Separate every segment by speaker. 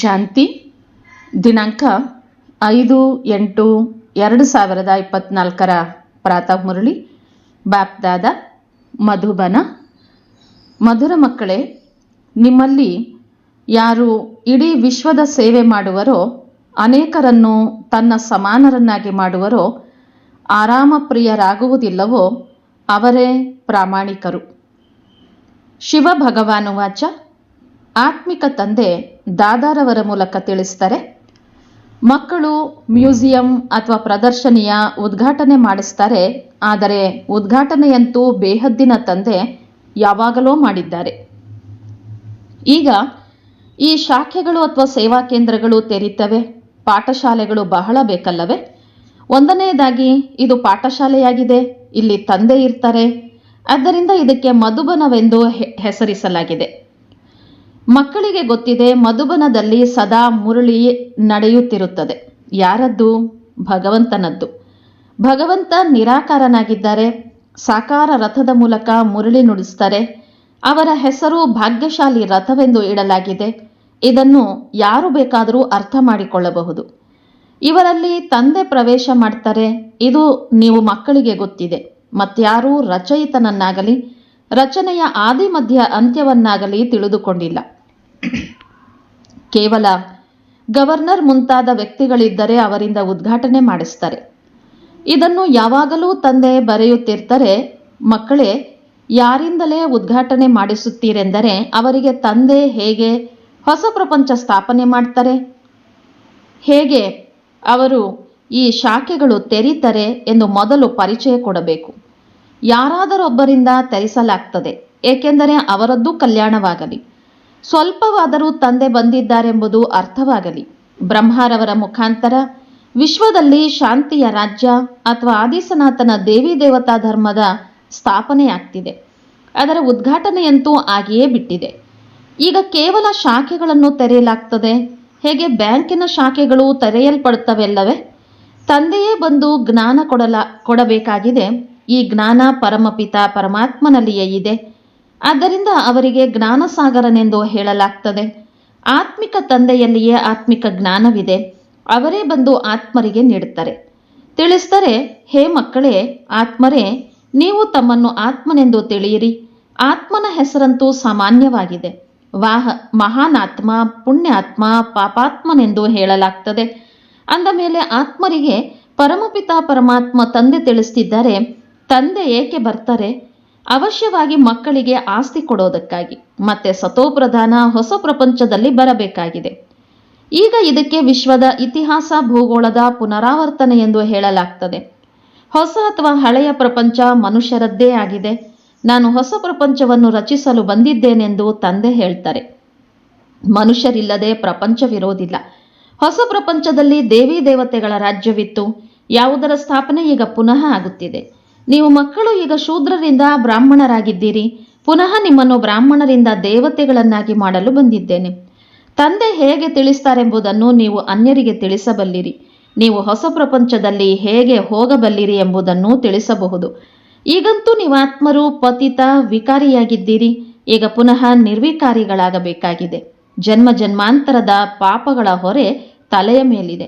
Speaker 1: ಶಾಂತಿ, ದಿನಾಂಕ ಐದು ಎಂಟು ಎರಡು ಸಾವಿರದ ಇಪ್ಪತ್ನಾಲ್ಕರ ಪ್ರಾತಃ ಮುರಳಿ, ಬಾಪ್ದಾದ ಮಧುಬನ. ಮಧುರ ಮಕ್ಕಳೇ, ನಿಮ್ಮಲ್ಲಿ ಯಾರು ಇಡೀ ವಿಶ್ವದ ಸೇವೆ ಮಾಡುವರೋ, ಅನೇಕರನ್ನು ತನ್ನ ಸಮಾನರನ್ನಾಗಿ ಮಾಡುವರೋ ಆರಾಮ ಪ್ರಿಯರಾಗುವುದಿಲ್ಲವೋ ಅವರೇ ಪ್ರಾಮಾಣಿಕರು. ಶಿವ ಭಗವಾನುವಾಚ ಆತ್ಮಿಕ ತಂದೆ ದಾದಾರವರ ಮೂಲಕ ತಿಳಿಸ್ತಾರೆ ಮಕ್ಕಳು ಮ್ಯೂಸಿಯಂ ಅಥವಾ ಪ್ರದರ್ಶನಿಯ ಉದ್ಘಾಟನೆ ಮಾಡಿಸ್ತಾರೆ, ಆದರೆ ಉದ್ಘಾಟನೆಯಂತೂ ಬೇಹದ್ದಿನ ತಂದೆ ಯಾವಾಗಲೋ ಮಾಡಿದ್ದಾರೆ. ಈಗ ಈ ಶಾಖೆಗಳು ಅಥವಾ ಸೇವಾ ಕೇಂದ್ರಗಳು ತೆರೀತವೆ, ಪಾಠಶಾಲೆಗಳು ಬಹಳ ಬೇಕಲ್ಲವೇ? ಒಂದನೆಯದಾಗಿ, ಇದು ಪಾಠಶಾಲೆಯಾಗಿದೆ, ಇಲ್ಲಿ ತಂದೆ ಇರ್ತಾರೆ, ಆದ್ದರಿಂದ ಇದಕ್ಕೆ ಮಧುಬನವೆಂದು ಹೆಸರಿಸಲಾಗಿದೆ. ಮಕ್ಕಳಿಗೆ ಗೊತ್ತಿದೆ ಮಧುಬನದಲ್ಲಿ ಸದಾ ಮುರಳಿ ನಡೆಯುತ್ತಿರುತ್ತದೆ. ಯಾರದ್ದು? ಭಗವಂತನದ್ದು. ಭಗವಂತ ನಿರಾಕಾರನಾಗಿದ್ದಾರೆ ಸಾಕಾರ ರಥದ ಮೂಲಕ ಮುರಳಿ ನುಡಿಸ್ತಾರೆ. ಅವರ ಹೆಸರು ಭಾಗ್ಯಶಾಲಿ ರಥವೆಂದು ಇಡಲಾಗಿದೆ. ಇದನ್ನು ಯಾರು ಬೇಕಾದರೂ ಅರ್ಥ ಮಾಡಿಕೊಳ್ಳಬಹುದು. ಇವರಲ್ಲಿ ತಂದೆ ಪ್ರವೇಶ ಮಾಡ್ತಾರೆ. ಇದು ನೀವು ಮಕ್ಕಳಿಗೆ ಗೊತ್ತಿದೆ. ಮತ್ಯಾರೂ ರಚಯಿತನನ್ನಾಗಲಿ, ರಚನೆಯ ಆದಿ ಮಧ್ಯ ಅಂತ್ಯವನ್ನಾಗಲಿ ತಿಳಿದುಕೊಂಡಿಲ್ಲ. ಕೇವಲ ಗವರ್ನರ್ ಮುಂತಾದ ವ್ಯಕ್ತಿಗಳಿದ್ದರೆ ಅವರಿಂದ ಉದ್ಘಾಟನೆ ಮಾಡಿಸ್ತಾರೆ. ಇದನ್ನು ಯಾವಾಗಲೂ ತಂದೆ ಬರೆಯುತ್ತಿರ್ತಾರೆ, ಮಕ್ಕಳೇ, ಯಾರಿಂದಲೇ ಉದ್ಘಾಟನೆ ಮಾಡಿಸುತ್ತೀರೆಂದರೆ ಅವರಿಗೆ ತಂದೆ ಹೇಗೆ ಹೊಸ ಪ್ರಪಂಚ ಸ್ಥಾಪನೆ ಮಾಡ್ತಾರೆ? ಹೇಗೆ ಅವರು ಈ ಶಾಖೆಗಳು ತೆರೀತಾರೆ ಎಂದು ಮೊದಲು ಪರಿಚಯ ಕೊಡಬೇಕು. ಯಾರಾದರೊಬ್ಬರಿಂದ ತೆರೆಸಲಾಗ್ತದೆ, ಏಕೆಂದರೆ ಅವರದ್ದು ಕಲ್ಯಾಣವಾಗಲಿ. ಸ್ವಲ್ಪವಾದರೂ ತಂದೆ ಬಂದಿದ್ದಾರೆಂಬುದು ಅರ್ಥವಾಗಲಿ. ಬ್ರಹ್ಮರವರ ಮುಖಾಂತರ ವಿಶ್ವದಲ್ಲಿ ಶಾಂತಿಯ ರಾಜ್ಯ ಅಥವಾ ಆದಿಸನಾತನ ದೇವಿ ದೇವತಾ ಧರ್ಮದ ಸ್ಥಾಪನೆಯಾಗ್ತಿದೆ. ಅದರ ಉದ್ಘಾಟನೆಯಂತೂ ಆಗಿಯೇ ಬಿಟ್ಟಿದೆ. ಈಗ ಕೇವಲ ಶಾಖೆಗಳನ್ನು ತೆರೆಯಲಾಗ್ತದೆ. ಹೇಗೆ ಬ್ಯಾಂಕಿನ ಶಾಖೆಗಳು ತೆರೆಯಲ್ಪಡುತ್ತವೆಲ್ಲವೇ? ತಂದೆಯೇ ಬಂದು ಜ್ಞಾನ ಕೊಡಲ, ಕೊಡಬೇಕಾಗಿದೆ. ಈ ಜ್ಞಾನ ಪರಮಪಿತ ಪರಮಾತ್ಮನಲ್ಲಿಯೇ ಇದೆ. ಆದ್ದರಿಂದ ಅವರಿಗೆ ಜ್ಞಾನಸಾಗರನೆಂದು ಹೇಳಲಾಗ್ತದೆ. ಆತ್ಮಿಕ ತಂದೆಯಲ್ಲಿಯೇ ಆತ್ಮಿಕ ಜ್ಞಾನವಿದೆ. ಅವರೇ ಬಂದು ಆತ್ಮರಿಗೆ ನೀಡುತ್ತಾರೆ. ತಿಳಿಸ್ತಾರೆ ಹೇ ಮಕ್ಕಳೇ, ಆತ್ಮರೇ, ನೀವು ತಮ್ಮನ್ನು ಆತ್ಮನೆಂದು ತಿಳಿಯಿರಿ. ಆತ್ಮನ ಹೆಸರಂತೂ ಸಾಮಾನ್ಯವಾಗಿದೆ. ವಾಹ, ಮಹಾನಾತ್ಮ, ಪುಣ್ಯಾತ್ಮ, ಪಾಪಾತ್ಮನೆಂದು ಹೇಳಲಾಗ್ತದೆ. ಅಂದ ಮೇಲೆ ಆತ್ಮರಿಗೆ ಪರಮಪಿತ ಪರಮಾತ್ಮ ತಂದೆ ತಿಳಿಸ್ತಿದ್ದಾರೆ. ತಂದೆ ಏಕೆ ಬರ್ತಾರೆ? ಅವಶ್ಯವಾಗಿ ಮಕ್ಕಳಿಗೆ ಆಸ್ತಿ ಕೊಡೋದಕ್ಕಾಗಿ. ಮತ್ತೆ ಸತೋಪ್ರಧಾನ ಹೊಸ ಪ್ರಪಂಚದಲ್ಲಿ ಬರಬೇಕಾಗಿದೆ. ಈಗ ಇದಕ್ಕೆ ವಿಶ್ವದ ಇತಿಹಾಸ, ಭೂಗೋಳದ ಪುನರಾವರ್ತನೆ ಎಂದು ಹೇಳಲಾಗ್ತದೆ. ಹೊಸ ಅಥವಾ ಹಳೆಯ ಪ್ರಪಂಚ ಮನುಷ್ಯರದ್ದೇ ಆಗಿದೆ. ನಾನು ಹೊಸ ಪ್ರಪಂಚವನ್ನು ರಚಿಸಲು ಬಂದಿದ್ದೇನೆಂದು ತಂದೆ ಹೇಳ್ತಾರೆ. ಮನುಷ್ಯರಿಲ್ಲದೆ ಪ್ರಪಂಚವಿರೋದಿಲ್ಲ ಹೊಸ ಪ್ರಪಂಚದಲ್ಲಿ ದೇವಿ ದೇವತೆಗಳ ರಾಜ್ಯವಿತ್ತು. ಯಾವುದರ ಸ್ಥಾಪನೆ ಈಗ ಪುನಃ ಆಗುತ್ತಿದೆ. ನೀವು ಮಕ್ಕಳು ಈಗ ಶೂದ್ರರಿಂದ ಬ್ರಾಹ್ಮಣರಾಗಿದ್ದೀರಿ. ಪುನಃ ನಿಮ್ಮನ್ನು ಬ್ರಾಹ್ಮಣರಿಂದ ದೇವತೆಗಳನ್ನಾಗಿ ಮಾಡಲು ಬಂದಿದ್ದೇನೆ. ತಂದೆ ಹೇಗೆ ತಿಳಿಸ್ತಾರೆಂಬುದನ್ನು ನೀವು ಅನ್ಯರಿಗೆ ತಿಳಿಸಬಲ್ಲಿರಿ. ನೀವು ಹೊಸ ಪ್ರಪಂಚದಲ್ಲಿ ಹೇಗೆ ಹೋಗಬಲ್ಲಿರಿ ಎಂಬುದನ್ನು ತಿಳಿಸಬಹುದು. ಈಗಂತೂ ನೀವು ಆತ್ಮರು ಪತಿತ ವಿಕಾರಿಯಾಗಿದ್ದೀರಿ. ಈಗ ಪುನಃ ನಿರ್ವಿಕಾರಿಗಳಾಗಬೇಕಾಗಿದೆ. ಜನ್ಮ ಜನ್ಮಾಂತರದ ಪಾಪಗಳ ಹೊರೆ ತಲೆಯ ಮೇಲಿದೆ.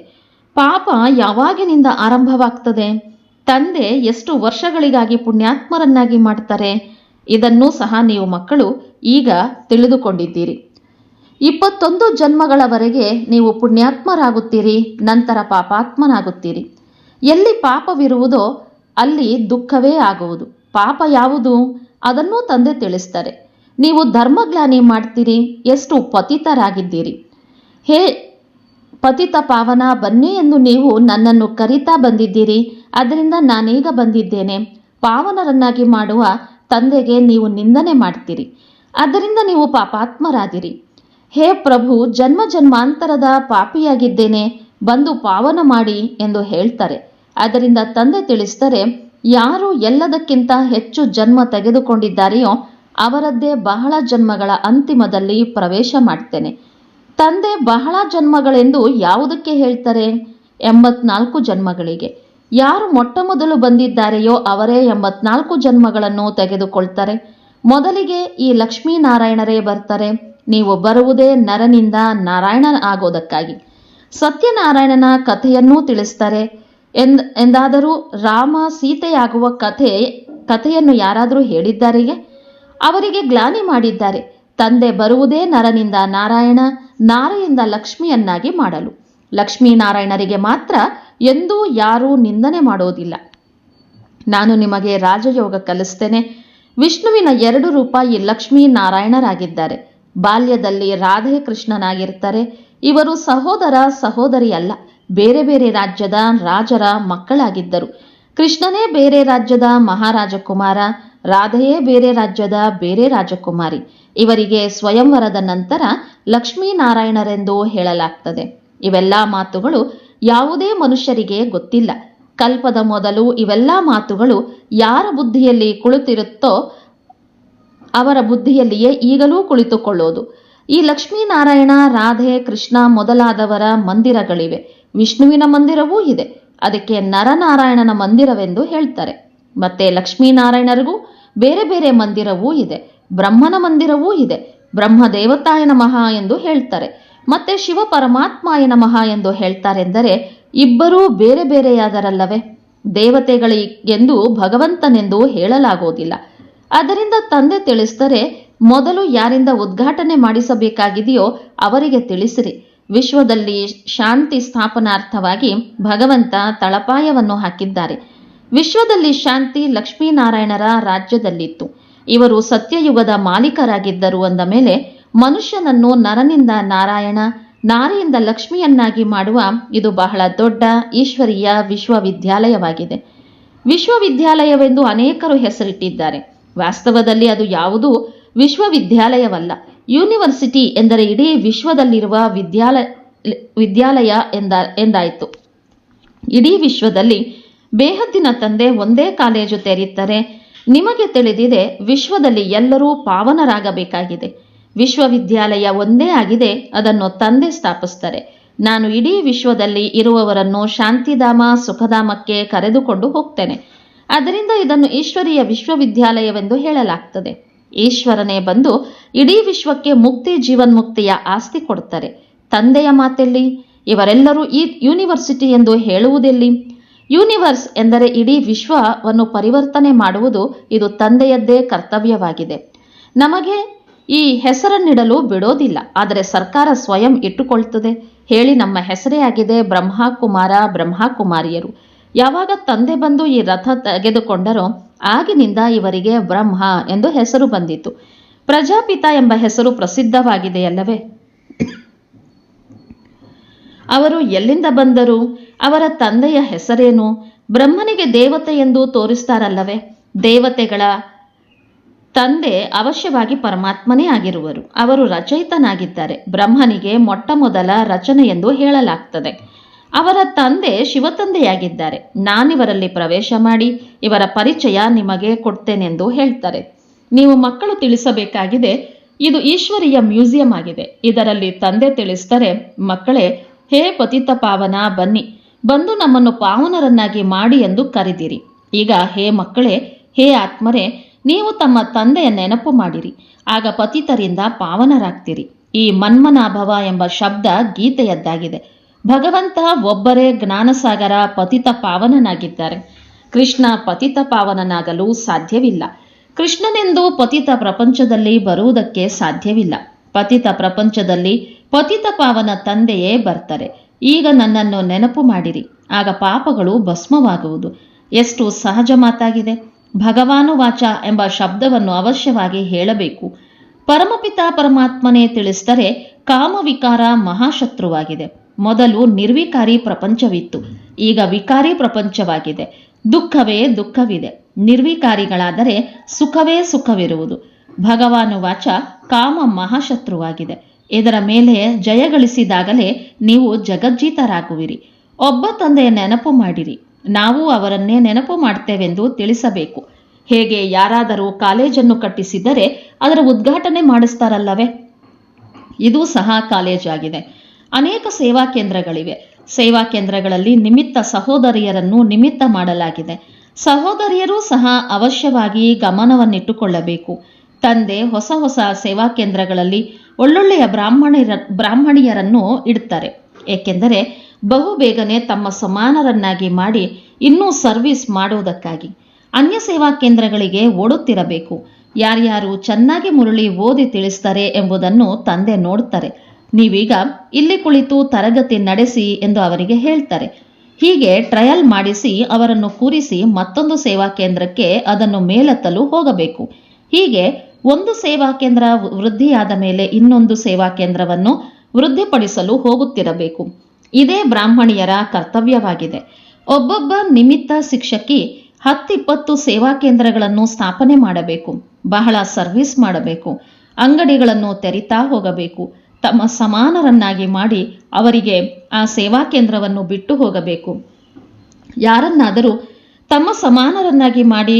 Speaker 1: ಪಾಪ ಯಾವಾಗಿನಿಂದ ಆರಂಭವಾಗ್ತದೆ? ತಂದೆ ಎಷ್ಟು ವರ್ಷಗಳಿಗಾಗಿ ಪುಣ್ಯಾತ್ಮರನ್ನಾಗಿ ಮಾಡ್ತಾರೆ? ಇದನ್ನೂ ಸಹ ನೀವು ಮಕ್ಕಳು ಈಗ ತಿಳಿದುಕೊಂಡಿದ್ದೀರಿ. ಇಪ್ಪತ್ತೊಂದು ಜನ್ಮಗಳವರೆಗೆ ನೀವು ಪುಣ್ಯಾತ್ಮರಾಗುತ್ತೀರಿ, ನಂತರ ಪಾಪಾತ್ಮನಾಗುತ್ತೀರಿ. ಎಲ್ಲಿ ಪಾಪವಿರುವುದೋ ಅಲ್ಲಿ ದುಃಖವೇ ಆಗುವುದು. ಪಾಪ ಯಾವುದು? ಅದನ್ನೂ ತಂದೆ ತಿಳಿಸ್ತಾರೆ. ನೀವು ಧರ್ಮಗ್ಲಾನಿ ಮಾಡ್ತೀರಿ, ಎಷ್ಟು ಪತಿತರಾಗಿದ್ದೀರಿ. ಹೇ ಪತಿತ ಪಾವನ, ಬನ್ನಿ ಎಂದು ನೀವು ನನ್ನನ್ನು ಕರಿತಾ ಬಂದಿದ್ದೀರಿ. ಅದರಿಂದ ನಾನೀಗ ಬಂದಿದ್ದೇನೆ. ಪಾವನರನ್ನಾಗಿ ಮಾಡುವ ತಂದೆಗೆ ನೀವು ನಿಂದನೆ ಮಾಡ್ತೀರಿ. ಅದರಿಂದ ನೀವು ಪಾಪಾತ್ಮರಾದಿರಿ. ಹೇ ಪ್ರಭು, ಜನ್ಮ ಜನ್ಮಾಂತರದ ಪಾಪಿಯಾಗಿದ್ದೇನೆ. ಬಂದು ಪಾವನ ಮಾಡಿ ಎಂದು ಹೇಳ್ತಾರೆ. ಅದರಿಂದ ತಂದೆ ತಿಳಿಸ್ತಾರೆ ಯಾರು ಎಲ್ಲದಕ್ಕಿಂತ ಹೆಚ್ಚು ಜನ್ಮ ತೆಗೆದುಕೊಂಡಿದ್ದಾರೆಯೋ ಅವರದ್ದೇ ಬಹಳ ಜನ್ಮಗಳ ಅಂತಿಮದಲ್ಲಿ ಪ್ರವೇಶ ಮಾಡ್ತೇನೆ. ತಂದೆ ಬಹಳ ಜನ್ಮಗಳೆಂದು ಯಾವುದಕ್ಕೆ ಹೇಳ್ತಾರೆ? ಎಂಬತ್ನಾಲ್ಕು ಜನ್ಮಗಳಿಗೆ. ಯಾರು ಮೊಟ್ಟ ಮೊದಲು ಬಂದಿದ್ದಾರೆಯೋ ಅವರೇ ಎಂಬತ್ನಾಲ್ಕು ಜನ್ಮಗಳನ್ನು ತೆಗೆದುಕೊಳ್ತಾರೆ. ಮೊದಲಿಗೆ ಈ ಲಕ್ಷ್ಮೀನಾರಾಯಣರೇ ಬರ್ತಾರೆ. ನೀವು ಬರುವುದೇ ನರನಿಂದ ನಾರಾಯಣ ಆಗೋದಕ್ಕಾಗಿ. ಸತ್ಯನಾರಾಯಣನ ಕಥೆಯನ್ನೂ ತಿಳಿಸ್ತಾರೆ. ಎಂದ್, ಎಂದಾದರೂ ರಾಮ ಸೀತೆಯಾಗುವ ಕಥೆ, ಕಥೆಯನ್ನು ಯಾರಾದರೂ ಹೇಳಿದ್ದಾರೆಯೇ? ಅವರಿಗೆ ಗ್ಲಾನಿ ಮಾಡಿದ್ದಾರೆ. ತಂದೆ ಬರುವುದೇ ನರನಿಂದ ನಾರಾಯಣ, ನಾರೆಯಿಂದ ಲಕ್ಷ್ಮಿಯನ್ನಾಗಿ ಮಾಡಲು. ಲಕ್ಷ್ಮೀನಾರಾಯಣರಿಗೆ ಮಾತ್ರ ಎಂದೂ ಯಾರೂ ನಿಂದನೆ ಮಾಡೋದಿಲ್ಲ. ನಾನು ನಿಮಗೆ ರಾಜಯೋಗ ಕಲಿಸ್ತೇನೆ. ವಿಷ್ಣುವಿನ ಎರಡು ರೂಪಾಯಿ ಲಕ್ಷ್ಮೀ ನಾರಾಯಣರಾಗಿದ್ದಾರೆ ಬಾಲ್ಯದಲ್ಲಿ ರಾಧೆ ಕೃಷ್ಣನಾಗಿರ್ತಾರೆ ಇವರು ಸಹೋದರ ಸಹೋದರಿ ಅಲ್ಲ ಬೇರೆ ಬೇರೆ ರಾಜ್ಯದ ರಾಜರ ಮಕ್ಕಳಾಗಿದ್ದರು. ಕೃಷ್ಣನೇ ಬೇರೆ ರಾಜ್ಯದ ಮಹಾರಾಜ ಕುಮಾರ ರಾಧೆಯೇ ಬೇರೆ ರಾಜ್ಯದ ಬೇರೆ ರಾಜಕುಮಾರಿ. ಇವರಿಗೆ ಸ್ವಯಂವರದ ನಂತರ ಲಕ್ಷ್ಮೀನಾರಾಯಣರೆಂದು ಹೇಳಲಾಗ್ತದೆ. ಇವೆಲ್ಲ ಮಾತುಗಳು ಯಾವುದೇ ಮನುಷ್ಯರಿಗೆ ಗೊತ್ತಿಲ್ಲ. ಕಲ್ಪದ ಮೊದಲು ಇವೆಲ್ಲ ಮಾತುಗಳು ಯಾರ ಬುದ್ಧಿಯಲ್ಲಿ ಕುಳಿತಿರುತ್ತೋ ಅವರ ಬುದ್ಧಿಯಲ್ಲಿಯೇ ಈಗಲೂ ಕುಳಿತುಕೊಳ್ಳೋದು. ಈ ಲಕ್ಷ್ಮೀನಾರಾಯಣ, ರಾಧೆ, ಕೃಷ್ಣ ಮೊದಲಾದವರ ಮಂದಿರಗಳಿವೆ. ವಿಷ್ಣುವಿನ ಮಂದಿರವೂ ಇದೆ. ಅದಕ್ಕೆ ನರನಾರಾಯಣನ ಮಂದಿರವೆಂದು ಹೇಳ್ತಾರೆ. ಮತ್ತೆ ಲಕ್ಷ್ಮೀನಾರಾಯಣರಿಗೂ ಬೇರೆ ಬೇರೆ ಮಂದಿರವೂ ಇದೆ. ಬ್ರಹ್ಮನ ಮಂದಿರವೂ ಇದೆ. ಬ್ರಹ್ಮ ದೇವತಾಯ ನಮಃ ಎಂದು ಹೇಳ್ತಾರೆ. ಮತ್ತೆ ಶಿವ ಪರಮಾತ್ಮಾಯ ನಮಃ ಎಂದು ಹೇಳ್ತಾರೆಂದರೆ ಇಬ್ಬರೂ ಬೇರೆ ಬೇರೆಯಾದರಲ್ಲವೇ? ದೇವತೆಗಳಿಗೆಂದು ಭಗವಂತನೆಂದು ಹೇಳಲಾಗೋದಿಲ್ಲ ಅದರಿಂದ ತಂದೆ ತಿಳಿಸಿದರೆ ಮೊದಲು ಯಾರಿಂದ ಉದ್ಘಾಟನೆ ಮಾಡಿಸಬೇಕಾಗಿದೆಯೋ ಅವರಿಗೆ ತಿಳಿಸಿರಿ. ವಿಶ್ವದಲ್ಲಿ ಶಾಂತಿ ಸ್ಥಾಪನಾರ್ಥವಾಗಿ ಭಗವಂತ ತಳಪಾಯವನ್ನು ಹಾಕಿದ್ದಾರೆ. ವಿಶ್ವದಲ್ಲಿ ಶಾಂತಿ ಲಕ್ಷ್ಮೀನಾರಾಯಣರ ರಾಜ್ಯದಲ್ಲಿತ್ತು. ಇವರು ಸತ್ಯಯುಗದ ಮಾಲೀಕರಾಗಿದ್ದರು ಅಂದ ಮೇಲೆ ಮನುಷ್ಯನನ್ನು ನರನಿಂದ ನಾರಾಯಣ, ನಾರಿಯಿಂದ ಲಕ್ಷ್ಮಿಯನ್ನಾಗಿ ಮಾಡುವ ಇದು ಬಹಳ ದೊಡ್ಡ ಈಶ್ವರೀಯ ವಿಶ್ವವಿದ್ಯಾಲಯವಾಗಿದೆ. ವಿಶ್ವವಿದ್ಯಾಲಯವೆಂದು ಅನೇಕರು ಹೆಸರಿಟ್ಟಿದ್ದಾರೆ. ವಾಸ್ತವದಲ್ಲಿ ಅದು ಯಾವುದೂ? ವಿಶ್ವವಿದ್ಯಾಲಯವಲ್ಲ. ಯೂನಿವರ್ಸಿಟಿ ಎಂದರೆ ಇಡೀ ವಿಶ್ವದಲ್ಲಿರುವ ವಿದ್ಯಾಲಯ ವಿದ್ಯಾಲಯ ಎಂದ, ಎಂದಾಯಿತು. ಇಡೀ ವಿಶ್ವದಲ್ಲಿ ಬೇಹದ್ದಿನ ತಂದೆ ಒಂದೇ ಕಾಲೇಜು ತೆರೆಯುತ್ತಾರೆ. ನಿಮಗೆ ತಿಳಿದಿದೆ, ವಿಶ್ವದಲ್ಲಿ ಎಲ್ಲರೂ ಪಾವನರಾಗಬೇಕಾಗಿದೆ. ವಿಶ್ವವಿದ್ಯಾಲಯ ಒಂದೇ ಆಗಿದೆ, ಅದನ್ನು ತಂದೆ ಸ್ಥಾಪಿಸ್ತಾರೆ. ನಾನು ಇಡೀ ವಿಶ್ವದಲ್ಲಿ ಇರುವವರನ್ನು ಶಾಂತಿಧಾಮ, ಸುಖಧಾಮಕ್ಕೆ ಕರೆದುಕೊಂಡು ಹೋಗ್ತೇನೆ. ಅದರಿಂದ ಇದನ್ನು ಈಶ್ವರೀಯ ವಿಶ್ವವಿದ್ಯಾಲಯವೆಂದು ಹೇಳಲಾಗ್ತದೆ. ಈಶ್ವರನೇ ಬಂದು ಇಡೀ ವಿಶ್ವಕ್ಕೆ ಮುಕ್ತಿ, ಜೀವನ್ಮುಕ್ತಿಯ ಆಸ್ತಿ ಕೊಡ್ತಾರೆ ತಂದೆಯ ಮಾತೆಲ್ಲಿ, ಇವರೆಲ್ಲರೂ ಈ ಯೂನಿವರ್ಸಿಟಿ ಎಂದು ಹೇಳುವುದೆಲ್ಲಿ? ಯೂನಿವರ್ಸ್ ಎಂದರೆ ಇಡೀ ವಿಶ್ವವನ್ನು ಪರಿವರ್ತನೆ ಮಾಡುವುದು, ಇದು ತಂದೆಯದ್ದೇ ಕರ್ತವ್ಯವಾಗಿದೆ. ನಮಗೆ ಈ ಹೆಸರನ್ನಿಡಲು ಬಿಡೋದಿಲ್ಲ, ಆದರೆ ಸರ್ಕಾರ ಸ್ವಯಂ ಇಟ್ಟುಕೊಳ್ತದೆ. ಹೇಳಿ ನಮ್ಮ ಹೆಸರೇ ಆಗಿದೆ ಬ್ರಹ್ಮಕುಮಾರ ಬ್ರಹ್ಮಕುಮಾರಿಯರು. ಯಾವಾಗ ತಂದೆ ಬಂದು ಈ ರಥ ತೆಗೆದುಕೊಂಡರೋ ಆಗಿನಿಂದ ಇವರಿಗೆ ಬ್ರಹ್ಮ ಎಂದು ಹೆಸರು ಬಂದಿತು ಪ್ರಜಾಪಿತ ಎಂಬ ಹೆಸರು ಪ್ರಸಿದ್ಧವಾಗಿದೆಯಲ್ಲವೇ? ಅವರು ಎಲ್ಲಿಂದ ಬಂದರು? ಅವರ ತಂದೆಯ ಹೆಸರೇನು? ಬ್ರಹ್ಮನಿಗೆ ದೇವತೆ ಎಂದು ತೋರಿಸ್ತಾರಲ್ಲವೇ? ದೇವತೆಗಳ ತಂದೆ ಅವಶ್ಯವಾಗಿ ಪರಮಾತ್ಮನೇ ಆಗಿರುವರು. ಅವರು ರಚಯಿತನಾಗಿದ್ದಾರೆ. ಬ್ರಹ್ಮನಿಗೆ ಮೊಟ್ಟ ಮೊದಲ ರಚನೆ ಎಂದು ಹೇಳಲಾಗ್ತದೆ. ಅವರ ತಂದೆ ಶಿವತಂದೆಯಾಗಿದ್ದಾರೆ. ನಾನಿವರಲ್ಲಿ ಪ್ರವೇಶ ಮಾಡಿ ಇವರ ಪರಿಚಯ ನಿಮಗೆ ಕೊಡ್ತೇನೆಂದು ಹೇಳ್ತಾರೆ. ನೀವು ಮಕ್ಕಳು ತಿಳಿಸಬೇಕಾಗಿದೆ, ಇದು ಈಶ್ವರಿಯ ಮ್ಯೂಸಿಯಂ ಆಗಿದೆ. ಇದರಲ್ಲಿ ತಂದೆ ತಿಳಿಸ್ತಾರೆ ಮಕ್ಕಳೇ, ಹೇ ಪತಿತ ಪಾವನ, ಬನ್ನಿ, ಬಂದು ನಮ್ಮನ್ನು ಪಾವನರನ್ನಾಗಿ ಮಾಡಿ ಎಂದು ಕರೆದಿರಿ. ಈಗ ಹೇ ಮಕ್ಕಳೇ, ಹೇ ಆತ್ಮರೇ ನೀವು ತಮ್ಮ ತಂದೆಯ ನೆನಪು ಮಾಡಿರಿ. ಆಗ ಪತಿತರಿಂದ ಪಾವನರಾಗ್ತೀರಿ. ಈ ಮನ್ಮನಾಭವ ಎಂಬ ಶಬ್ದ ಗೀತೆಯದ್ದಾಗಿದೆ. ಭಗವಂತ ಒಬ್ಬರೇ ಜ್ಞಾನಸಾಗರ ಪತಿತ ಪಾವನನಾಗಿದ್ದಾರೆ. ಕೃಷ್ಣ ಪತಿತ ಪಾವನನಾಗಲು ಸಾಧ್ಯವಿಲ್ಲ. ಕೃಷ್ಣನೆಂದು ಪತಿತ ಪ್ರಪಂಚದಲ್ಲಿ ಬರುವುದಕ್ಕೆ ಸಾಧ್ಯವಿಲ್ಲ. ಪತಿತ ಪ್ರಪಂಚದಲ್ಲಿ ಪತಿತ ಪಾವನ ತಂದೆಯೇ ಬರ್ತಾರೆ. ಈಗ ನನ್ನನ್ನು ನೆನಪು ಮಾಡಿರಿ. ಆಗ ಪಾಪಗಳು ಭಸ್ಮವಾಗುವುದು. ಎಷ್ಟು ಸಹಜ ಮಾತಾಗಿದೆ. ಭಗವಾನುವಾಚ ಎಂಬ ಶಬ್ದವನ್ನು ಅವಶ್ಯವಾಗಿ ಹೇಳಬೇಕು. ಪರಮಪಿತ ಪರಮಾತ್ಮನೇ ತಿಳಿಸಿದರೆ ಕಾಮವಿಕಾರ ಮಹಾಶತ್ರುವಾಗಿದೆ. ಮೊದಲು ನಿರ್ವಿಕಾರಿ ಪ್ರಪಂಚವಿತ್ತು. ಈಗ ವಿಕಾರಿ ಪ್ರಪಂಚವಾಗಿದೆ. ದುಃಖವೇ ದುಃಖವಿದೆ. ನಿರ್ವಿಕಾರಿಗಳಾದರೆ ಸುಖವೇ ಸುಖವಿರುವುದು. ಭಗವಾನುವಾಚ ಕಾಮ ಮಹಾಶತ್ರುವಾಗಿದೆ. ಇದರ ಮೇಲೆ ಜಯಗಳಿಸಿದಾಗಲೇ ನೀವು ಜಗಜ್ಜೀತರಾಗುವಿರಿ. ಒಬ್ಬ ತಂದೆಯ ನೆನಪು ಮಾಡಿರಿ. ನಾವು ಅವರನ್ನೇ ನೆನಪು ಮಾಡ್ತೇವೆಂದು ತಿಳಿಸಬೇಕು. ಹೇಗೆ ಯಾರಾದರೂ ಕಾಲೇಜನ್ನು ಕಟ್ಟಿಸಿದರೆ ಅದರ ಉದ್ಘಾಟನೆ ಮಾಡಿಸ್ತಾರಲ್ಲವೇ? ಇದು ಸಹ ಕಾಲೇಜ್ ಆಗಿದೆ ಅನೇಕ ಸೇವಾ ಕೇಂದ್ರಗಳಿವೆ. ಸೇವಾ ಕೇಂದ್ರಗಳಲ್ಲಿ ನಿಮಿತ್ತ ಸಹೋದರಿಯರನ್ನು ನಿಮಿತ್ತ ಮಾಡಲಾಗಿದೆ. ಸಹೋದರಿಯರೂ ಸಹ ಅವಶ್ಯವಾಗಿ ಗಮನವನ್ನಿಟ್ಟುಕೊಳ್ಳಬೇಕು. ತಂದೆ ಹೊಸ ಹೊಸ ಸೇವಾ ಕೇಂದ್ರಗಳಲ್ಲಿ ಒಳ್ಳೊಳ್ಳೆಯ ಬ್ರಾಹ್ಮಣರ ಬ್ರಾಹ್ಮಣಿಯರನ್ನು ಇಡ್ತಾರೆ. ಏಕೆಂದರೆ ಬಹು ಬೇಗನೆ ತಮ್ಮ ಸಮಾನರನ್ನಾಗಿ ಮಾಡಿ ಇನ್ನೂ ಸರ್ವಿಸ್ ಮಾಡುವುದಕ್ಕಾಗಿ. ಅನ್ಯ ಸೇವಾ ಕೇಂದ್ರಗಳಿಗೆ ಓಡುತ್ತಿರಬೇಕು. ಯಾರ್ಯಾರು ಚೆನ್ನಾಗಿ ಮುರಳಿ ಓದಿ ತಿಳಿಸ್ತಾರೆ ಎಂಬುದನ್ನು ತಂದೆ ನೋಡ್ತಾರೆ ನೀವೀಗ ಇಲ್ಲಿ ಕುಳಿತು ತರಗತಿ ನಡೆಸಿ ಎಂದು ಅವರಿಗೆ ಹೇಳ್ತಾರೆ. ಹೀಗೆ ಟ್ರಯಲ್ ಮಾಡಿಸಿ ಅವರನ್ನು ಕೂರಿಸಿ ಮತ್ತೊಂದು ಸೇವಾ ಕೇಂದ್ರಕ್ಕೆ ಅದನ್ನು ಮೇಲೆತ್ತಲು ಹೋಗಬೇಕು. ಹೀಗೆ ಒಂದು ಸೇವಾ ಕೇಂದ್ರ ವೃದ್ಧಿಯಾದ ಮೇಲೆ ಇನ್ನೊಂದು ಸೇವಾ ಕೇಂದ್ರವನ್ನು ವೃದ್ಧಿಪಡಿಸಲು ಹೋಗುತ್ತಿರಬೇಕು. ಇದೇ ಬ್ರಾಹ್ಮಣಿಯರ ಕರ್ತವ್ಯವಾಗಿದೆ. ಒಬ್ಬೊಬ್ಬ ನಿಮಿತ್ತ ಶಿಕ್ಷಕಿ ಹತ್ತಿಪ್ಪತ್ತು ಸೇವಾ ಕೇಂದ್ರಗಳನ್ನು ಸ್ಥಾಪನೆ ಮಾಡಬೇಕು, ಬಹಳ ಸರ್ವಿಸ್ ಮಾಡಬೇಕು, ಅಂಗಡಿಗಳನ್ನು ತೆರಿತಾ ಹೋಗಬೇಕು, ತಮ್ಮ ಸಮಾನರನ್ನಾಗಿ ಮಾಡಿ ಅವರಿಗೆ ಆ ಸೇವಾ ಕೇಂದ್ರವನ್ನು ಬಿಟ್ಟು ಹೋಗಬೇಕು. ಯಾರನ್ನಾದರೂ ತಮ್ಮ ಸಮಾನರನ್ನಾಗಿ ಮಾಡಿ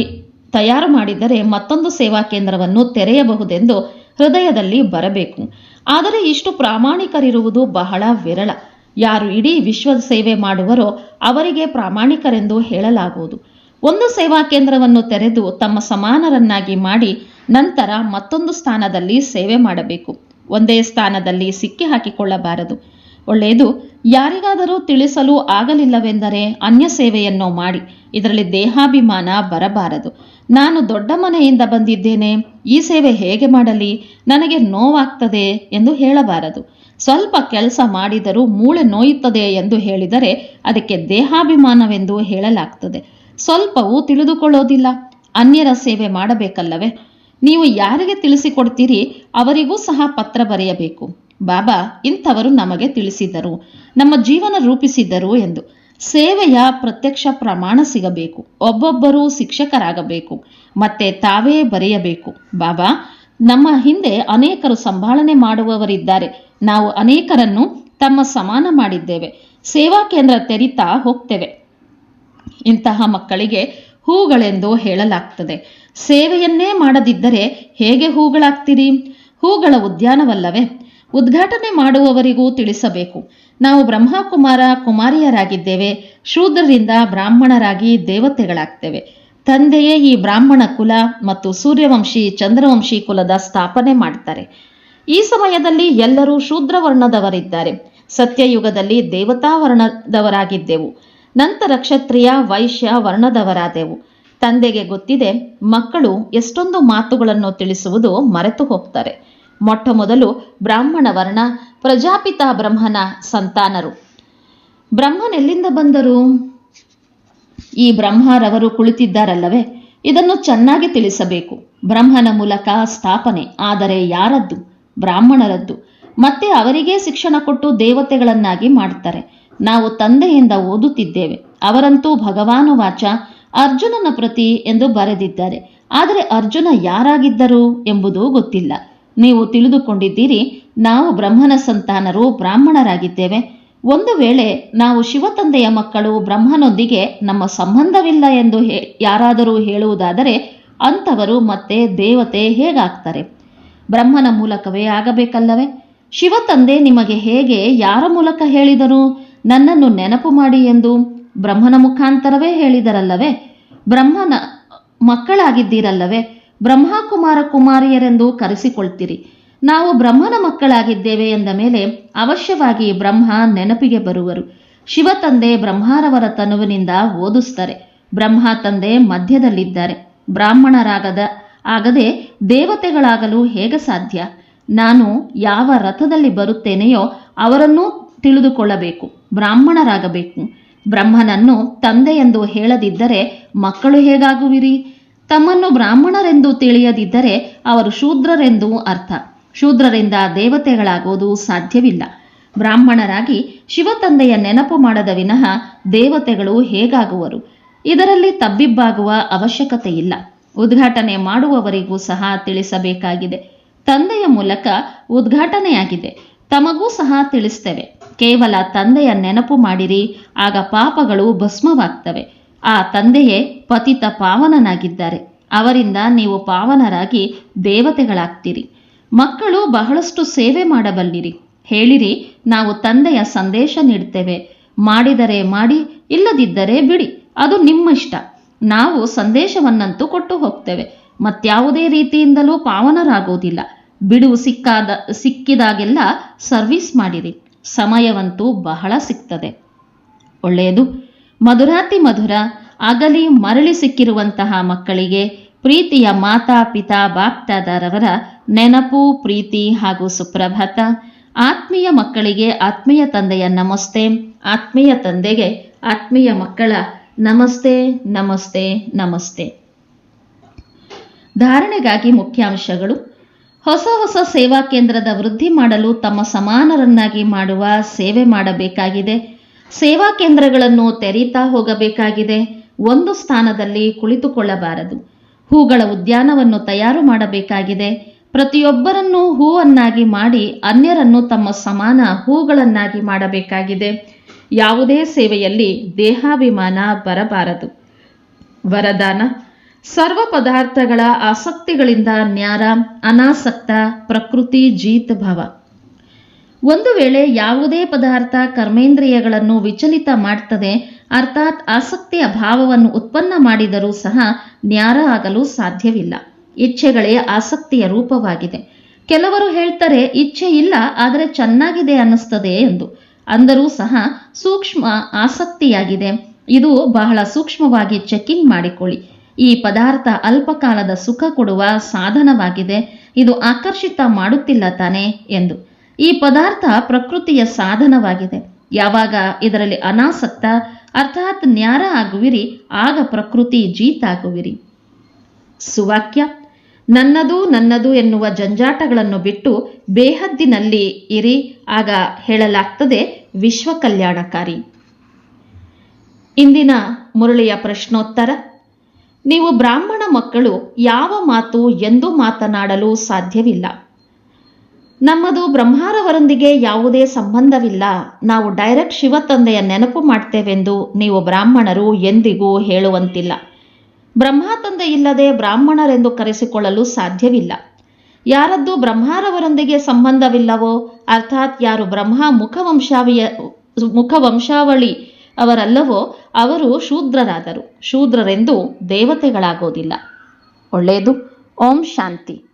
Speaker 1: ತಯಾರು ಮಾಡಿದರೆ ಮತ್ತೊಂದು ಸೇವಾ ಕೇಂದ್ರವನ್ನು ತೆರೆಯಬಹುದೆಂದು ಹೃದಯದಲ್ಲಿ ಬರಬೇಕು. ಆದರೆ ಇಷ್ಟು ಪ್ರಾಮಾಣಿಕರಿರುವುದು ಬಹಳ ವಿರಳ. ಯಾರು ಇಡೀ ವಿಶ್ವದ ಸೇವೆ ಮಾಡುವರೋ ಅವರಿಗೆ ಪ್ರಾಮಾಣಿಕರೆಂದು ಹೇಳಲಾಗುವುದು. ಒಂದು ಸೇವಾ ಕೇಂದ್ರವನ್ನು ತೆರೆದು ತಮ್ಮ ಸಮಾನರನ್ನಾಗಿ ಮಾಡಿ ನಂತರ ಮತ್ತೊಂದು ಸ್ಥಾನದಲ್ಲಿ ಸೇವೆ ಮಾಡಬೇಕು. ಒಂದೇ ಸ್ಥಾನದಲ್ಲಿ ಸಿಕ್ಕಿ ಹಾಕಿಕೊಳ್ಳಬಾರದು. ಒಳ್ಳೆಯದು, ಯಾರಿಗಾದರೂ ತಿಳಿಸಲು ಆಗಲಿಲ್ಲವೆಂದರೆ ಅನ್ಯ ಸೇವೆಯನ್ನು ಮಾಡಿ, ಇದರಲ್ಲಿ ದೇಹಾಭಿಮಾನ ಬರಬಾರದು. ನಾನು ದೊಡ್ಡ ಮನೆಯಿಂದ ಬಂದಿದ್ದೇನೆ, ಈ ಸೇವೆ ಹೇಗೆ ಮಾಡಲಿ, ನನಗೆ ನೋವಾಗ್ತದೆ ಎಂದು ಹೇಳಬಾರದು. ಸ್ವಲ್ಪ ಕೆಲಸ ಮಾಡಿದರೂ ಮೂಳೆ ನೋಯುತ್ತದೆ ಎಂದು ಹೇಳಿದರೆ ಅದಕ್ಕೆ ದೇಹಾಭಿಮಾನವೆಂದು ಹೇಳಲಾಗ್ತದೆ. ಸ್ವಲ್ಪವೂ ತಿಳಿದುಕೊಳ್ಳೋದಿಲ್ಲ. ಅನ್ಯರ ಸೇವೆ ಮಾಡಬೇಕಲ್ಲವೇ? ನೀವು ಯಾರಿಗೆ ತಿಳಿಸಿಕೊಡ್ತೀರಿ? ಅವರಿಗೂ ಸಹ ಪತ್ರ ಬರೆಯಬೇಕು. ಬಾಬಾ, ಇಂಥವರು ನಮಗೆ ತಿಳಿಸಿದರು. ನಮ್ಮ ಜೀವನ ರೂಪಿಸಿದರು ಎಂದು. ಸೇವೆಯ ಪ್ರತ್ಯಕ್ಷ ಪ್ರಮಾಣ ಸಿಗಬೇಕು. ಒಬ್ಬೊಬ್ಬರೂ ಶಿಕ್ಷಕರಾಗಬೇಕು. ಮತ್ತೆ ತಾವೇ ಬರೆಯಬೇಕು. ಬಾಬಾ ನಮ್ಮ ಹಿಂದೆ ಅನೇಕರು ಸಂಭಾಳನೆ ಮಾಡುವವರಿದ್ದಾರೆ. ನಾವು ಅನೇಕರನ್ನು ತಮ್ಮ ಸಮಾನ ಮಾಡಿದ್ದೇವೆ. ಸೇವಾ ಕೇಂದ್ರ ತೆರಿತಾ ಹೋಗ್ತೇವೆ. ಇಂತಹ ಮಕ್ಕಳಿಗೆ ಹೂಗಳೆಂದು ಹೇಳಲಾಗ್ತದೆ. ಸೇವೆಯನ್ನೇ ಮಾಡದಿದ್ದರೆ ಹೇಗೆ ಹೂಗಳಾಗ್ತೀರಿ? ಹೂಗಳ ಉದ್ಯಾನವಲ್ಲವೇ? ಉದ್ಘಾಟನೆ ಮಾಡುವವರಿಗೂ ತಿಳಿಸಬೇಕು. ನಾವು ಬ್ರಹ್ಮಕುಮಾರ ಕುಮಾರಿಯರಾಗಿದ್ದೇವೆ. ಶೂದ್ರರಿಂದ ಬ್ರಾಹ್ಮಣರಾಗಿ ದೇವತೆಗಳಾಗ್ತೇವೆ. ತಂದೆಯೇ ಈ ಬ್ರಾಹ್ಮಣ ಕುಲ ಮತ್ತು ಸೂರ್ಯವಂಶಿ ಚಂದ್ರವಂಶಿ ಕುಲದ ಸ್ಥಾಪನೆ ಮಾಡ್ತಾರೆ ಈ ಸಮಯದಲ್ಲಿ ಎಲ್ಲರೂ ಶೂದ್ರ ವರ್ಣದವರಿದ್ದಾರೆ ಸತ್ಯಯುಗದಲ್ಲಿ ದೇವತಾ ವರ್ಣದವರಾಗಿದ್ದೆವು ನಂತರ ಕ್ಷತ್ರಿಯ, ವೈಶ್ಯ ವರ್ಣದವರಾದೆವು. ತಂದೆಗೆ ಗೊತ್ತಿದೆ, ಮಕ್ಕಳು ಎಷ್ಟೊಂದು ಮಾತುಗಳನ್ನು ತಿಳಿಸುವುದು ಮರೆತು ಹೋಗ್ತಾರೆ. ಮೊಟ್ಟ ಮೊದಲು ಬ್ರಾಹ್ಮಣ ವರ್ಣ, ಪ್ರಜಾಪಿತ ಬ್ರಹ್ಮನ ಸಂತಾನರು. ಬ್ರಹ್ಮನೆಲ್ಲಿಂದ ಬಂದರು? ಈ ಬ್ರಹ್ಮರವರು ಕುಳಿತಿದ್ದಾರಲ್ಲವೇ? ಇದನ್ನು ಚೆನ್ನಾಗಿ ತಿಳಿಸಬೇಕು. ಬ್ರಹ್ಮನ ಮೂಲಕ ಸ್ಥಾಪನೆ, ಆದರೆ ಯಾರದ್ದು? ಬ್ರಾಹ್ಮಣರದ್ದು. ಮತ್ತೆ ಅವರಿಗೇ ಶಿಕ್ಷಣ ಕೊಟ್ಟು ದೇವತೆಗಳನ್ನಾಗಿ ಮಾಡ್ತಾರೆ. ನಾವು ತಂದೆಯಿಂದ ಓದುತ್ತಿದ್ದೇವೆ. ಅವರಂತೂ ಭಗವಾನುವಾಚ ಅರ್ಜುನನ ಪ್ರತಿ ಎಂದು ಬರೆದಿದ್ದಾರೆ. ಆದರೆ ಅರ್ಜುನ ಯಾರಾಗಿದ್ದರು ಎಂಬುದು ಗೊತ್ತಿಲ್ಲ. ನೀವು ತಿಳಿದುಕೊಂಡಿದ್ದೀರಿ, ನಾವು ಬ್ರಹ್ಮನ ಸಂತಾನರು ಬ್ರಾಹ್ಮಣರಾಗಿದ್ದೇವೆ. ಒಂದು ವೇಳೆ ನಾವು ಶಿವತಂದೆಯ ಮಕ್ಕಳು ಬ್ರಹ್ಮನೊಂದಿಗೆ ನಮ್ಮ ಸಂಬಂಧವಿಲ್ಲ ಎಂದು ಹೇ, ಯಾರಾದರೂ ಹೇಳುವುದಾದರೆ ಅಂಥವರು ಮತ್ತೆ ದೇವತೆ ಹೇಗಾಗ್ತಾರೆ? ಬ್ರಹ್ಮನ ಮೂಲಕವೇ ಆಗಬೇಕಲ್ಲವೇ? ಶಿವತಂದೆ ನಿಮಗೆ ಹೇಗೆ, ಯಾರ ಮೂಲಕ ಹೇಳಿದರು? ನನ್ನನ್ನು ನೆನಪು ಮಾಡಿ ಎಂದು ಬ್ರಹ್ಮನ ಮುಖಾಂತರವೇ ಹೇಳಿದರಲ್ಲವೇ? ಬ್ರಹ್ಮನ ಮಕ್ಕಳಾಗಿದ್ದೀರಲ್ಲವೇ? ಬ್ರಹ್ಮಕುಮಾರ ಕುಮಾರಿಯರೆಂದು ಕರೆಸಿಕೊಳ್ತೀರಿ. ನಾವು ಬ್ರಹ್ಮನ ಮಕ್ಕಳಾಗಿದ್ದೇವೆ ಎಂದ ಮೇಲೆ ಅವಶ್ಯವಾಗಿ ಬ್ರಹ್ಮ ನೆನಪಿಗೆ ಬರುವರು. ಶಿವ ತಂದೆ ಬ್ರಹ್ಮಾರವರ ತನುವಿನಿಂದ ಓದಿಸ್ತಾರೆ. ಬ್ರಹ್ಮ ತಂದೆ ಮಧ್ಯದಲ್ಲಿದ್ದಾರೆ. ಬ್ರಾಹ್ಮಣರಾಗದ, ಆಗದೆ ದೇವತೆಗಳಾಗಲು ಹೇಗೆ ಸಾಧ್ಯ? ನಾನು ಯಾವ ರಥದಲ್ಲಿ ಬರುತ್ತೇನೆಯೋ ಅವರನ್ನೂ ತಿಳಿದುಕೊಳ್ಳಬೇಕು. ಬ್ರಾಹ್ಮಣರಾಗಬೇಕು. ಬ್ರಹ್ಮನನ್ನು ತಂದೆ ಎಂದು ಹೇಳದಿದ್ದರೆ ಮಕ್ಕಳು ಹೇಗಾಗುವಿರಿ? ತಮ್ಮನ್ನು ಬ್ರಾಹ್ಮಣರೆಂದು ತಿಳಿಯದಿದ್ದರೆ ಅವರು ಶೂದ್ರರೆಂದು ಅರ್ಥ. ಶೂದ್ರರಿಂದ ದೇವತೆಗಳಾಗೋದು ಸಾಧ್ಯವಿಲ್ಲ. ಬ್ರಾಹ್ಮಣರಾಗಿ ಶಿವತಂದೆಯ ನೆನಪು ಮಾಡದ ವಿನಃ ದೇವತೆಗಳು ಹೇಗಾಗುವರು? ಇದರಲ್ಲಿ ತಬ್ಬಿಬ್ಬಾಗುವ ಅವಶ್ಯಕತೆ ಇಲ್ಲ. ಉದ್ಘಾಟನೆ ಮಾಡುವವರಿಗೂ ಸಹ ತಿಳಿಸಬೇಕಾಗಿದೆ. ತಂದೆಯ ಮೂಲಕ ಉದ್ಘಾಟನೆಯಾಗಿದೆ. ತಮಗೂ ಸಹ ತಿಳಿಸ್ತೇವೆ. ಕೇವಲ ತಂದೆಯ ನೆನಪು ಮಾಡಿರಿ, ಆಗ ಪಾಪಗಳು ಭಸ್ಮವಾಗ್ತವೆ. ಆ ತಂದೆಯೇ ಪತಿತ ಪಾವನನಾಗಿದ್ದಾರೆ. ಅವರಿಂದ ನೀವು ಪಾವನರಾಗಿ ದೇವತೆಗಳಾಗ್ತೀರಿ. ಮಕ್ಕಳು ಬಹಳಷ್ಟು ಸೇವೆ ಮಾಡಬಲ್ಲಿರಿ. ಹೇಳಿರಿ, ನಾವು ತಂದೆಯ ಸಂದೇಶ ನೀಡ್ತೇವೆ. ಮಾಡಿದರೆ ಮಾಡಿ, ಇಲ್ಲದಿದ್ದರೆ ಬಿಡಿ. ಅದು ನಿಮ್ಮ ಇಷ್ಟ. ನಾವು ಸಂದೇಶವನ್ನಂತೂ ಕೊಟ್ಟು ಹೋಗ್ತೇವೆ. ಮತ್ಯಾವುದೇ ರೀತಿಯಿಂದಲೂ ಪಾವನರಾಗುವುದಿಲ್ಲ. ಬಿಡುವು ಸಿಕ್ಕಾದ, ಸಿಕ್ಕಿದಾಗೆಲ್ಲ ಸರ್ವಿಸ್ ಮಾಡಿರಿ. ಸಮಯವಂತೂ ಬಹಳ ಸಿಗ್ತದೆ. ಒಳ್ಳೆಯದು. ಮಧುರಾತಿ ಮಧುರ, ಅಗಲಿ ಮರಳಿ ಸಿಕ್ಕಿರುವಂತಹ ಮಕ್ಕಳಿಗೆ ಪ್ರೀತಿಯ ಮಾತಾ, ಪಿತಾ, ಬಾಪ್ತಾದಾರವರ ನೆನಪು, ಪ್ರೀತಿ ಹಾಗೂ ಸುಪ್ರಭಾತ. ಆತ್ಮೀಯ ಮಕ್ಕಳಿಗೆ ಆತ್ಮೀಯ ತಂದೆಯ ನಮಸ್ತೆ. ಆತ್ಮೀಯ ತಂದೆಗೆ ಆತ್ಮೀಯ ಮಕ್ಕಳ ನಮಸ್ತೆ ನಮಸ್ತೆ ನಮಸ್ತೆ. ಧಾರಣೆಗಾಗಿ ಮುಖ್ಯಾಂಶಗಳು. ಹೊಸ ಹೊಸ ಸೇವಾ ಕೇಂದ್ರದ ವೃದ್ಧಿ ಮಾಡಲು ತಮ್ಮ ಸಮಾನರನ್ನಾಗಿ ಮಾಡುವ ಸೇವೆ ಮಾಡಬೇಕಾಗಿದೆ. ಸೇವಾ ಕೇಂದ್ರಗಳನ್ನು ತೆರೀತಾ ಹೋಗಬೇಕಾಗಿದೆ. ಒಂದು ಸ್ಥಾನದಲ್ಲಿ ಕುಳಿತುಕೊಳ್ಳಬಾರದು. ಹೂಗಳ ಉದ್ಯಾನವನ್ನು ತಯಾರು ಮಾಡಬೇಕಾಗಿದೆ. ಪ್ರತಿಯೊಬ್ಬರನ್ನೂ ಹೂವನ್ನಾಗಿ ಮಾಡಿ ಅನ್ಯರನ್ನು ತಮ್ಮ ಸಮಾನ ಹೂಗಳನ್ನಾಗಿ ಮಾಡಬೇಕಾಗಿದೆ. ಯಾವುದೇ ಸೇವೆಯಲ್ಲಿ ದೇಹಾಭಿಮಾನ ಬರಬಾರದು. ವರದಾನ. ಸರ್ವ ಪದಾರ್ಥಗಳ ಆಸಕ್ತಿಗಳಿಂದ ನ್ಯಾರ, ಅನಾಸಕ್ತ, ಪ್ರಕೃತಿ ಜೀತ್ ಭವ. ಒಂದು ವೇಳೆ ಯಾವುದೇ ಪದಾರ್ಥ ಕರ್ಮೇಂದ್ರಿಯಗಳನ್ನು ವಿಚಲಿತ ಮಾಡ್ತದೆ, ಅರ್ಥಾತ್ ಆಸಕ್ತಿಯ ಭಾವವನ್ನು ಉತ್ಪನ್ನ ಮಾಡಿದರೂ ಸಹ ನ್ಯಾರ ಆಗಲು ಸಾಧ್ಯವಿಲ್ಲ. ಇಚ್ಛೆಗಳೇ ಆಸಕ್ತಿಯ ರೂಪವಾಗಿದೆ. ಕೆಲವರು ಹೇಳ್ತಾರೆ, ಇಚ್ಛೆ ಇಲ್ಲ, ಆದರೆ ಚೆನ್ನಾಗಿದೆ ಅನ್ನಿಸ್ತದೆ ಎಂದು. ಅಂದರೂ ಸಹ ಸೂಕ್ಷ್ಮ ಆಸಕ್ತಿಯಾಗಿದೆ. ಇದು ಬಹಳ ಸೂಕ್ಷ್ಮವಾಗಿ ಚೆಕಿಂಗ್ ಮಾಡಿಕೊಳ್ಳಿ. ಈ ಪದಾರ್ಥ ಅಲ್ಪಕಾಲದ ಸುಖ ಕೊಡುವ ಸಾಧನವಾಗಿದೆ. ಇದು ಆಕರ್ಷಿತ ಮಾಡುತ್ತಿಲ್ಲ ತಾನೆ ಎಂದು. ಈ ಪದಾರ್ಥ ಪ್ರಕೃತಿಯ ಸಾಧನವಾಗಿದೆ. ಯಾವಾಗ ಇದರಲ್ಲಿ ಅನಾಸಕ್ತ, ಅರ್ಥಾತ್ ನ್ಯಾರ ಆಗುವಿರಿ, ಆಗ ಪ್ರಕೃತಿ ಜೀತಾಗುವಿರಿ. ಸುವಾಕ್ಯ. ನನ್ನದು ನನ್ನದು ಎನ್ನುವ ಜಂಜಾಟಗಳನ್ನು ಬಿಟ್ಟು ಬೇಹದ್ದಿನಲ್ಲಿ ಇರಿ. ಆಗ ಹೇಳಲಾಗ್ತದೆ ವಿಶ್ವ ಕಲ್ಯಾಣಕಾರಿ ಇಂದಿನ ಮುರಳಿಯ ಪ್ರಶ್ನೋತ್ತರ. ನೀವು ಬ್ರಾಹ್ಮಣ ಮಕ್ಕಳು ಯಾವ ಮಾತು ಎಂದು ಮಾತನಾಡಲು ಸಾಧ್ಯವಿಲ್ಲ. ನಮ್ಮದು ಬ್ರಹ್ಮಾರವರೊಂದಿಗೆ ಯಾವುದೇ ಸಂಬಂಧವಿಲ್ಲ. ನಾವು ಡೈರೆಕ್ಟ್ ಶಿವತಂದೆಯ ನೆನಪು ಮಾಡ್ತೇವೆಂದು ನೀವು ಬ್ರಾಹ್ಮಣರು ಎಂದಿಗೂ ಹೇಳುವಂತಿಲ್ಲ. ಬ್ರಹ್ಮ ತಂದೆ ಇಲ್ಲದೆ ಬ್ರಾಹ್ಮಣರೆಂದು ಕರೆಸಿಕೊಳ್ಳಲು ಸಾಧ್ಯವಿಲ್ಲ. ಯಾರದ್ದು ಬ್ರಹ್ಮಾರವರೊಂದಿಗೆ ಸಂಬಂಧವಿಲ್ಲವೋ, ಅರ್ಥಾತ್ ಯಾರು ಬ್ರಹ್ಮ ಮುಖವಂಶಾವಿಯ, ಮುಖವಂಶಾವಳಿ ಅವರಲ್ಲವೋ, ಅವರು ಶೂದ್ರರಾದರು. ಶೂದ್ರರೆಂದು ದೇವತೆಗಳಾಗೋದಿಲ್ಲ. ಒಳ್ಳೆಯದು. ಓಂ ಶಾಂತಿ.